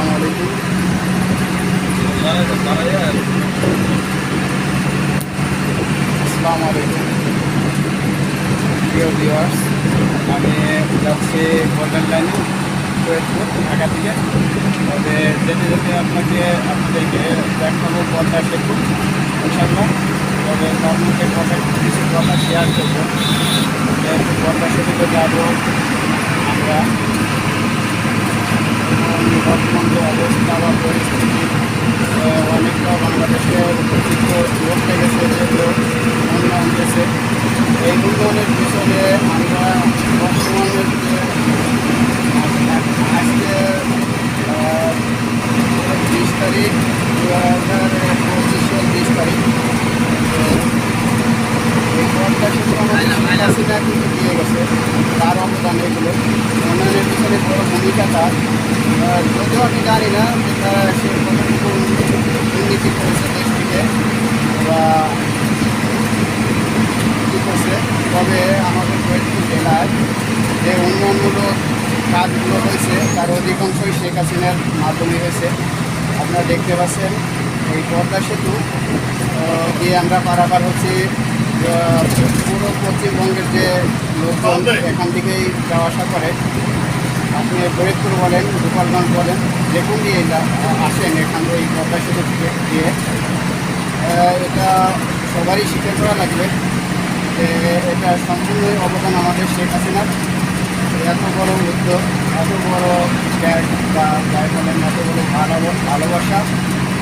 আসসালামু আলাইকুম। আসসালামু আলাইকুম। প্রিয় ভিউয়ার্স আমি যাচ্ছি গোল্ডেন লাইনে সৈয়দপুর ঢাকা থেকে। তবে যেতে যেতে আপনাকে, আপনাদেরকে দেখাবো পদ্মা সেতু ইনশাল্লাহ তবে তার মধ্যে কথা কিছু কথা শেয়ার করব। পদ্মা সেতুতে যাব আমরা এবং বর্তমান যে অবস্থা বা পরিস্থিতি আহ, অনেকটা বাংলাদেশের উপযুক্ত বলতে গেছে যেগুলো উন্নয়ন গেছে এই উন্নয়নের পিছনে আমরা বর্তমানের যে আজকে আহ, বিশ তারিখ দু হাজার পঁচিশের বিশ তারিখ তো এই পথটা শুধু আমাদের শেখ হাসিনা কিন্তু দিয়ে গেছে, তার অবদান এগুলো। উন্নয়নের পিছনে বড় ভূমিকা তার। যদিও আমি জানি না যে তারা সে কতটুকু উন্নতি করেছে দেশটিকে বা কী করছে, তবে আমাদের ফরিদপুর জেলায় যে উন্নয়নমূলক কাজগুলো হয়েছে, তার অধিকাংশই শেখ হাসিনার মাধ্যমে হয়েছে। আপনারা দেখতে পাচ্ছেন এই পদ্মা সেতু দিয়ে আমরা পারাপার হচ্ছি আহ, পুরো পশ্চিমবঙ্গের যে লোকজন এখান থেকেই যাওয়া আসা করে। আপনি ফরিদপুর বলেন গোপালগঞ্জ বলেন যেখান দিয়ে যা- আসেন এখান এই পদ্মা সেতু দিয়ে এটা সবারই স্বীকার করা লাগবে যে এটা সম্পূর্ণ অবদান আমাদের শেখ হাসিনার। এত বড় উদ্যোগ এত বড় ত্যাগ বা যাই বলেন এত বড় ভালো ভালোবাসা।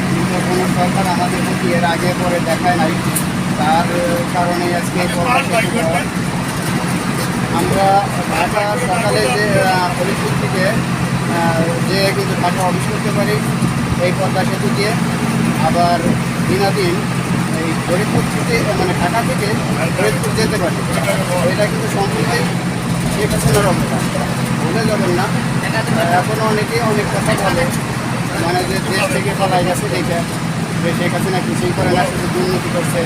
কিন্তু কোনো সরকার আমাদের প্রতি এর আগে পরে দেখায় নাই। তার কারণে আজকে এই পদ্মা সেতু হওয়া। আমরা ঢাকা সকালে যে ফরিদপুর থেকে যে কিন্তু ঢাকা অফিস করতে পারি, এই পদ্মা সেতু দিয়ে আবার দিনাদিন এই ফরিদপুর থেকে মানে ঢাকা থেকে ফরিদপুর যেতে পারি। এটা কিন্তু সম্পূর্ণই হাসিনার অবদান ভুলে যাবেন না। এখনও অনেকেই অনেক কথা বলে মানে যে দেশ থেকে পালাই গেছে দেখে, যে শেখ হাসিনা কিছুই করে না, শুধু দুর্নীতি করছে।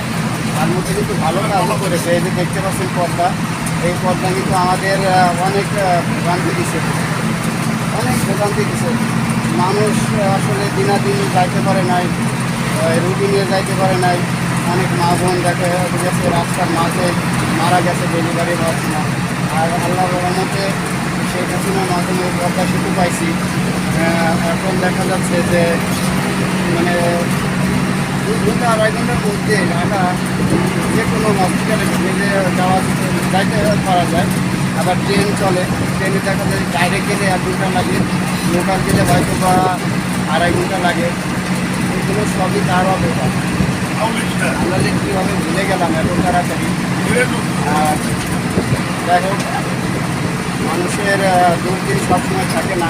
তার মধ্যে কিন্তু ভালো কাজও করেছে। এই যে দেখতে পাচ্ছেন পদ্মা এই পদ্মা কিন্তু আমাদের অনেক ভোগান্তি দিছে। অনেক ভোগান্তি দিছে। মানুষ আসলে দিনাদিন যাইতে পারে নাই রুগী নিয়ে যাইতে পারে নাই। অনেক মা বোন দেখা গেছে রাস্তার মাঝে মারা গেছে, ডেলিভারি হচ্ছে না আর আল্লাহ রহমতে শেখ হাসিনার মাধ্যমে পদ্মা সেতু পাইছি। এখন দেখা যাচ্ছে যে মানে দু ঘণ্টা আড়াই ঘণ্টার মধ্যে ঢাকা যে কোনো হসপিটালে গেলে যাওয়া যাইতে করা যায়। আবার ট্রেন চলে। ট্রেনে দেখা যায় ডাইরেক্ট গেলে এক ঘণ্টা লাগে। লোকাল গেলে হয়তো বা আড়াই ঘণ্টা লাগে। এগুলো সবই তার অবদান আমরা যে কীভাবে ভুলে গেলাম এত তাড়াতাড়ি। আর যাই হোক, মানুষের দুর্দিন সবসময় থাকে না।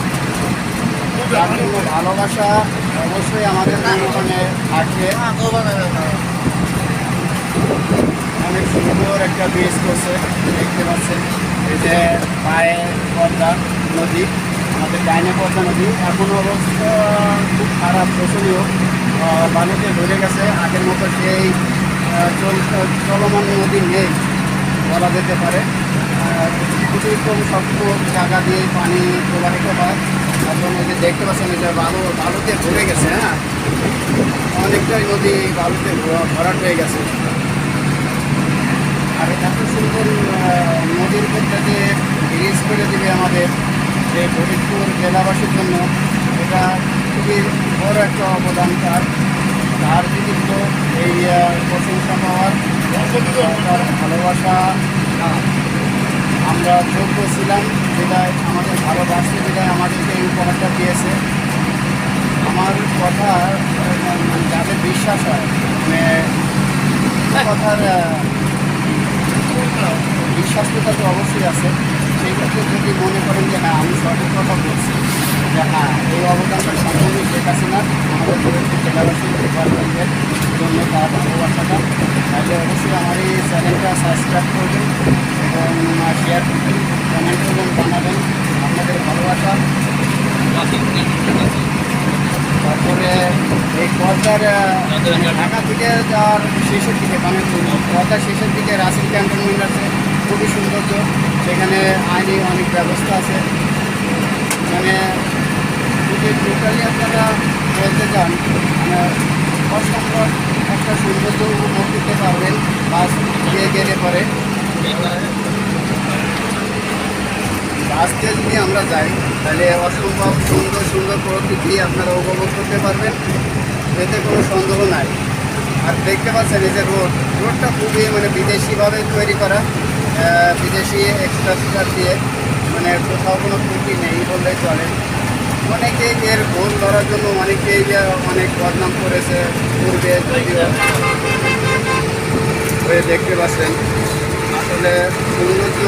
তার জন্য ভালোবাসা অবশ্যই আমাদের মনে থাকবে অনেক সুন্দর একটা ব্রিজ করছে, দেখতে পাচ্ছেন। এই যে পায়ে পদ্মা নদী, আমাদের ডাইনে পদ্মা নদী। এখন অবস্থা খুব খারাপ, শোষণীয়। বালুতে ভরে গেছে। আগের মতো সেই চল- চলমান নদী নেই, বলা যেতে পারে। খুবই কম শক্ত জায়গা দিয়ে পানি প্রবাহিত হয়। এখন এই যে দেখতে পাচ্ছেন, এই যে বালু, বালুতে ভরে গেছে হ্যাঁ? অনেকটাই নদী বালুতে ভরা- ভরাট হয়ে গেছে। আর এত সুন্দর আহ, নদীর মধ্যে যে ব্রিজ করে দেবে আমাদের এই ফরিদপুর জেলাবাসীর জন্য। এটা খুবই বড় একটা অবদান তার। তার কৃতিত্ব এই প্রশংসা পাওয়ার তার ভালোবাসা আমরা যোগ্য ছিলাম যেটাই আমাদের ভালোবাসতে যেটাই আমাদেরকে এই উপহারটা দিয়েছে। আমার কথা মানে যাদের বিশ্বাস হয় মানে কথার বিশ্বাসটা তো অবশ্যই আছে। সেই ক্ষেত্রে যদি মনে করেন যে হ্যাঁ আমি সঠিক কথা বলছি যে হ্যাঁ এই অবদানটা সম্পূর্ণ শেখ হাসিনা, আমাদের জেলাবাসী ডিপার্টমেন্টের জন্য তার ভালোবাসাটা। তাহলে অবশ্যই আমার এই চ্যানেলটা সাবস্ক্রাইব করবেন এবং শেয়ার করবেন কমেন্ট করবেন, জানাবেন আপনাদের ভালোবাসা। তারপরে এই পর্দার ঢাকা থেকে যাওয়ার শেষের দিকে মানে পদ্মার শেষের দিকে রাসেল ক্যান্টনমেন্ট আছে। খুবই সৌন্দর্য। সেখানে আইনি অনেক ব্যবস্থা আছে। মানে খুবই টোটালি আপনারা বলতে চান মানে অসম্ভব একটা সৌন্দর্য উপভোগ করতে পারবেন বাস দিয়ে গেলে পরে। দিয়ে যদি আমরা যাই, তাহলে অসম্ভব সুন্দর সুন্দর প্রকৃতি আপনারা উপভোগ করতে পারবেন। এতে কোনো সন্দেহ নাই। আর দেখতে পাচ্ছেন এই যে রোড, রোডটা খুবই মানে বিদেশিভাবে তৈরি করা। বিদেশি এক্সট্রা দিয়ে মানে কোথাও কোনো ত্রুটি নেই বললেই চলে। অনেকেই এর গোল ধরার জন্য অনেকেই অনেক বদনাম করেছে পূর্বে যদিও। হয়ে দেখতে পাচ্ছেন, আসলে উন্নত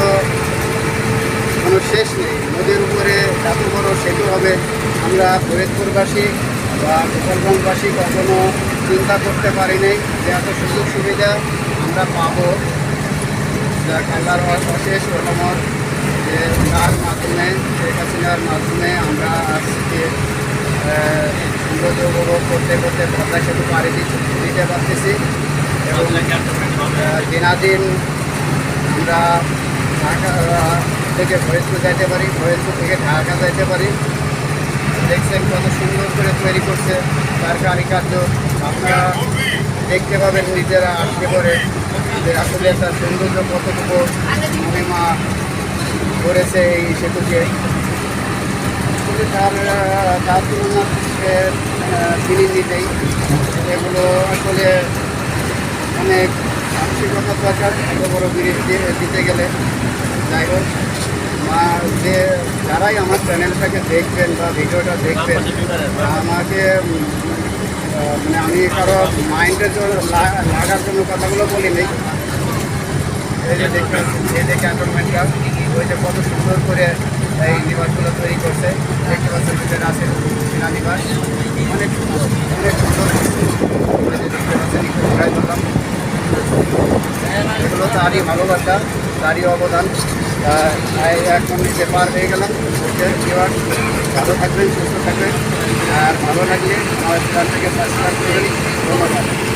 কোনো শেষ নেই। নদীর উপরে এত বড় সেতু হবে, আমরা ফরিদপুরবাসী বা গোপালগঞ্জবাসী কখনো চিন্তা করতে পারিনি যে এত সুযোগ সুবিধা আমরা পাবো। যা আল্লাহর অশেষ রহমত যে তার মাধ্যমে, শেখ মাধ্যমে আমরা আজকে সৌন্দর্য উপভোগ করতে করতে পদ্মা সেতু পাড়ি দিতে পারতেছি। এবং দিনাদিন আমরা ঢাকা থেকে ফরিদপুর যাইতে পারি ফরিদপুর থেকে ঢাকা যাইতে পারি। দেখছেন কত সুন্দর করে তৈরি করছে তার কারিকার্য। আপনারা দেখতে পাবেন নিজেরা আসতে পরে যে আসলে একটা সৌন্দর্য কতটুকু মহিমা করেছে এই সেতুকে। তার তার তুলনা ফিরিয়ে নেই। এগুলো আসলে অনেক মানসিকতা দরকার, এত বড় ব্রিজ দিতে গেলে। যাই হোক, মা যে, যারাই আমার চ্যানেলটাকে দেখবেন বা ভিডিওটা দেখবেন, আমাকে মানে আমি কারও মাইন্ডের জন্য লাগার জন্য কথাগুলো বলি নেই এই যে দেখবেন এই যে ক্যান্টনমেন্টটা, ওই যে কত সুন্দর করে এই নিবাসগুলো তৈরি করছে। দেখতে পাচ্ছেন ভিতরে আছে চীনা নিবাস। অনেক সুন্দর অনেক সুন্দর। এগুলো তারই ভালোবাসা, তারই অবদান। এখন নিচে পার হয়ে গেলাম। ভালো থাকবেন, সুস্থ থাকবেন। আর ভালো লাগলে আমার চ্যানেলটাকে সাবস্ক্রাইব করবেন ধন্যবাদ।